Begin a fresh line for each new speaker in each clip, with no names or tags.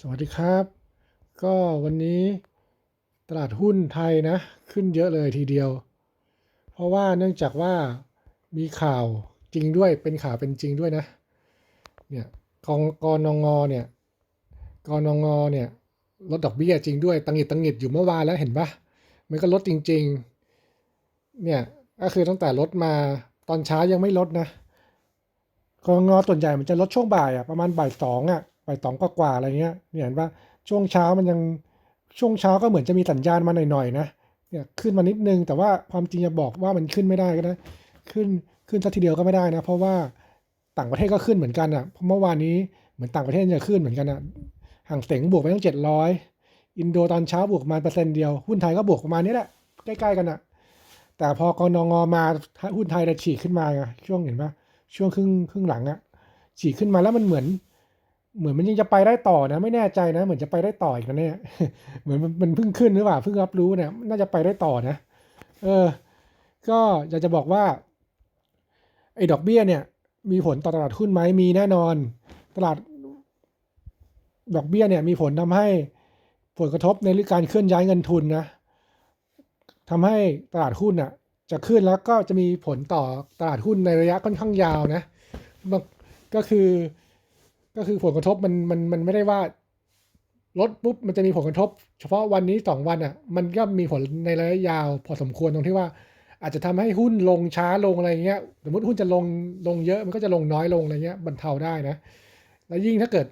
สวัสดีครับ ก็วันนี้ตลาดหุ้นไทยนะ ขึ้นเยอะเลยทีเดียว เพราะว่าเนื่องจากว่ามีข่าวจริงด้วยเป็นข่าวเป็นจริงด้วยนะเนี่ยกองกนงเนี่ยกนงอเนี่ยลดดอกเบี้ยจริงด้วยตังหิดตังหิดอยู่เมื่อวานแล้วเห็นปะมันก็ลดจริงๆเนี่ยก็คือตั้งแต่ลดมาตอนเช้ายังไม่ลดนะกนงงอส่วนใหญ่มันจะลดช่วงบ่ายอะประมาณบ่ายสองอะ บ่ายสองกว่าๆอะไรเงี้ยเนี่ยเห็นปะช่วงเช้ามันยังช่วงเช้าก็เหมือนจะมีสัญญาณมาหน่อยๆนะเนี่ยขึ้นมานิดนึง แต่ว่าความจริงจะบอกว่ามันขึ้นไม่ได้ก็นะขึ้นขึ้นสักทีเดียวก็ไม่ได้นะ เพราะว่าต่างประเทศก็ขึ้นเหมือนกันอะเพราะเมื่อวานนี้เหมือนต่างประเทศจะขึ้นเหมือนกันอะห่างเสงบวกไปตั้งเจ็ดร้อยอินโดตอนเช้าบวกประมาณเปอร์เซ็นต์เดียวหุ้นไทยก็บวกประมาณนี้แหละใกล้ๆกันอะแต่พอกนงมาหุ้นไทยจะฉีกขึ้นมาไงช่วงเห็นปะช่วงครึ่งครึ่งหลังอะฉีกขึ้นมาแล้วมันเหมือน เหมือนมันยังจะไปได้ต่อนะ ไม่แน่ใจนะ เหมือนจะไปได้ต่ออีกนะเนี่ยเหมือนมันเพิ่งขึ้นหรือเปล่าเพิ่งรับรู้เนี่ยน่าจะไปได้ต่อนะ เออ ก็อยากจะบอกว่าไอ้ดอกเบี้ยเนี่ย มีผลต่อตลาดหุ้นไหมมีแน่นอน ตลาดดอกเบี้ยเนี่ยมีผลทำให้ผลกระทบในเรื่องการเคลื่อนย้ายเงินทุนนะทำให้ตลาดหุ้นอะ จะขึ้นแล้วก็จะมีผลต่อตลาดหุ้นในระยะค่อนข้างยาวนะก็คือ ก็คือผลกระทบมันมันมันไม่ได้ว่าลดปุ๊บมันจะมีผลกระทบ เฉพาะวันนี้สองวันอะ มันก็มีผลในระยะยาวพอสมควรตรงที่ว่า อาจจะทำให้หุ้นลงช้าลงอะไรเงี้ยสมมติหุ้นจะลงลงเยอะมันก็จะลงน้อยลงอะไรเงี้ยบรรเทาได้นะ แล้วยิ่งถ้าเกิด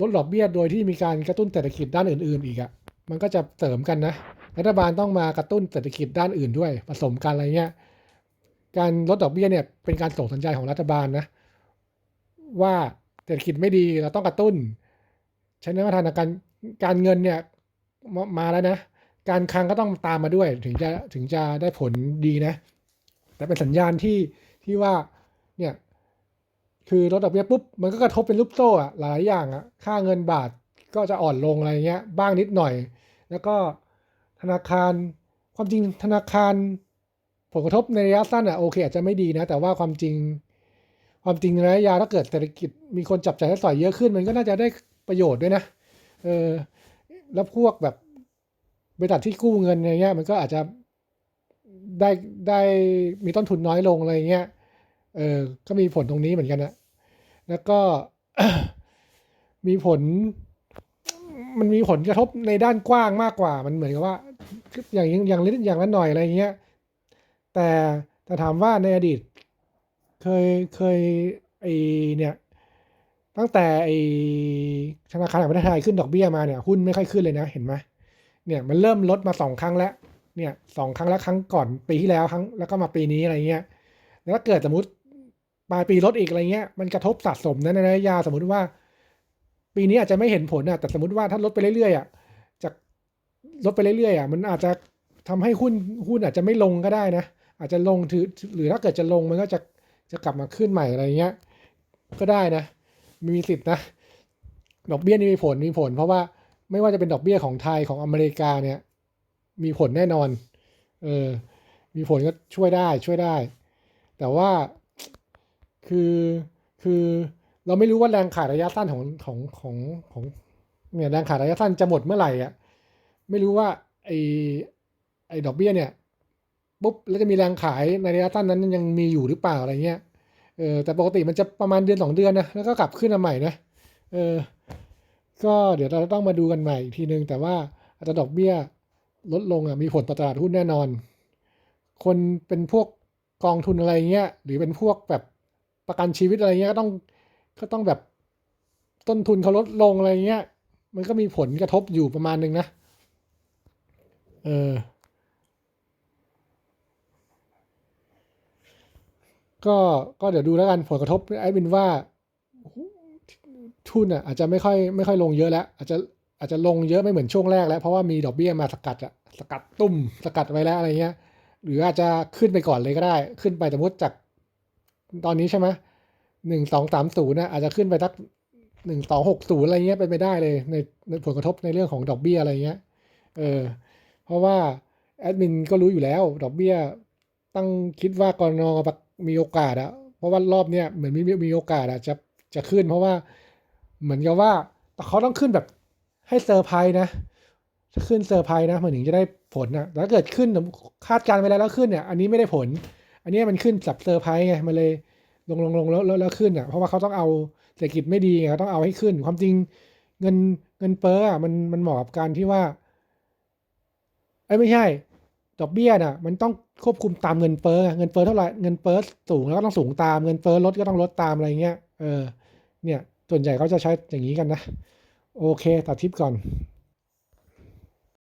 ลดดอกเบี้ยโดยที่มีการกระตุ้นเศรษฐกิจด้านอื่น ๆ อีกอะมันก็จะเสริมกันนะรัฐบาลต้องมากระตุ้นเศรษฐกิจด้านอื่นด้วย ผสมกันอะไรเงี้ยการลดดอกเบี้ยเนี่ยเป็นการส่งสัญญาณของรัฐบาลนะว่า เศรษฐกิจไม่ดีเราต้องกระตุ้น ใช้นวัตกรรมการการเงินเนี่ยมามาแล้วนะ การคลังก็ต้องตามมาด้วยถึงจะถึงจะได้ผลดีนะ แต่เป็นสัญญาณที่ที่ว่าเนี่ยคือลดดอกเบี้ยปุ๊บมันก็กระทบเป็นลูกโซ่อะหลายอย่างอะค่าเงินบาทก็จะอ่อนลงอะไรเงี้ย บ้างนิดหน่อย แล้วก็ธนาคารความจริงธนาคารผลกระทบในระยะสั้นอะโอเคอาจจะไม่ดีนะ แต่ว่าความจริง ความจริงนระยะยาวถ้าเกิดเศรษฐกิจมีคนจับจ่ายใช้สอยเยอะขึ้น มันก็น่าจะได้ประโยชน์ด้วยนะเออแล้วพวกแบบบริษัทที่กู้เงินอะไรเงี้ย มันก็อาจจะได้ได้มีต้นทุนน้อยลงอะไรเงี้ยเออก็มีผลตรงนี้เหมือนกันนะแล้วก็มีผล มันมีผลกระทบในด้านกว้างมากกว่า มันเหมือนกับว่า อย่างอย่างเล็กอย่างละหน่อยอะไรเงี้ยแต่แต่ถามว่าในอดีต เคยเคยไอเนี่ย ตั้งแต่ไอธนาคารแห่งประเทศไทยขึ้นดอกเบี้ยมาเนี่ยหุ้นไม่ค่อยขึ้นเลยนะ เห็นไหมเนี่ยมันเริ่มลดมาสองครั้งแล้ว เนี่ยสองครั้งแล้วครั้งก่อนปีที่แล้วครั้งแล้วก็มาปีนี้อะไรเงี้ยแล้วถ้าเกิดสมมติปลายปีลดอีกอะไรเงี้ยมันกระทบสะสมนะในระยะยาวสมมติว่า ปีนี้อาจจะไม่เห็นผลอะแต่สมมติว่าถ้าลดไปเรื่อยๆอะจากลดไปเรื่อยๆอะมันอาจจะทำให้หุ้นหุ้นอาจจะไม่ลงก็ได้นะ อาจจะลงถือหรือถ้าเกิดจะลงมันก็จะ จะกลับมาขึ้นใหม่อะไรเงี้ย ก็ได้นะ มีสิทธินะ ดอกเบี้ยนี่มีผลมีผล เพราะว่าไม่ว่าจะเป็นดอกเบี้ยของไทยของอเมริกาเนี่ย มีผลแน่นอน เออ มีผลก็ช่วยได้ช่วยได้ แต่ว่าคือคือเราไม่รู้ว่าแรงขายระยะสั้นของของของของเนี่ยแรงขายระยะสั้นจะหมดเมื่อไหร่อะไม่รู้ว่าไอไอดอกเบี้ยเนี่ย ปุ๊บแล้วจะมีแรงขายในระยะสั้นนั้นยังมีอยู่หรือเปล่าอะไรเงี้ยเออแต่ปกติมันจะประมาณเดือนสองเดือนนะแล้วก็กลับขึ้นมาใหม่นะเออก็เดี๋ยวเราต้องมาดูกันใหม่อีกทีนึง แต่ว่าอาจจะดอกเบี้ยลดลงอะมีผลต่อตลาดหุ้นแน่นอน คนเป็นพวกกองทุนอะไรเงี้ยหรือเป็นพวกแบบประกันชีวิตอะไรเงี้ยก็ต้องก็ต้องแบบต้นทุนเขาลดลงอะไรเงี้ย มันก็มีผลกระทบอยู่ประมาณนึงนะ เออ ก็ก็เดี๋ยวดูแล้วกันผลกระทบไอ้บินว่าทุนอะอาจจะไม่ค่อยไม่ค่อยลงเยอะแล้ว อาจจะอาจจะลงเยอะไม่เหมือนช่วงแรกแล้ว เพราะว่ามีดอกเบี้ยมาสกัดอะสกัดตุ้มสกัดไว้แล้วอะไรเงี้ย หรืออาจจะขึ้นไปก่อนเลยก็ได้ ขึ้นไปสมมติจากตอนนี้ใช่ไหมหนึ่งสองสามศูนย์นะอาจจะขึ้นไปสักหนึ่งสองหกศูนย์อะไรเงี้ยเป็นไปได้เลยในในผลกระทบในเรื่องของดอกเบี้ยอะไรเงี้ยเออเพราะว่าแอดมินก็รู้อยู่แล้ว ดอกเบี้ย ตั้งคิดว่ากรน มีโอกาสอะเพราะว่ารอบเนี้ยเหมือนมีมีโอกาสอะจะจะขึ้น เพราะว่าเหมือนกับว่าแต่เขาต้องขึ้นแบบให้เซอร์ไพรส์นะขึ้นเซอร์ไพรส์นะมันถึงจะได้ผลนะแต่ถ้าเกิดขึ้นคาดการณ์ไว้แล้วแล้วขึ้นเนี่ยอันนี้ไม่ได้ผล อันนี้มันขึ้นแบบเซอร์ไพรส์ไงมันเลยลงลงลงแล้วแล้วขึ้นอะเพราะว่าเขาต้องเอาเศรษฐกิจไม่ดีไงเขาต้องเอาให้ขึ้น ความจริงเงินเงินเฟ้ออะมันมันเหมาะกับการที่ว่าเอ้ไม่ใช่ ดอกเบี้ยน่ะมันต้องควบคุมตามเงินเฟ้อเงินเฟ้อเท่าไหร่เงินเฟ้อสูงแล้วก็ต้องสูงตามเงินเฟ้อลดก็ต้องลดตามอะไรเงี้ยเออเนี่ยส่วนใหญ่เขาจะใช้อย่างนี้กันนะ โอเคตัดทิปก่อน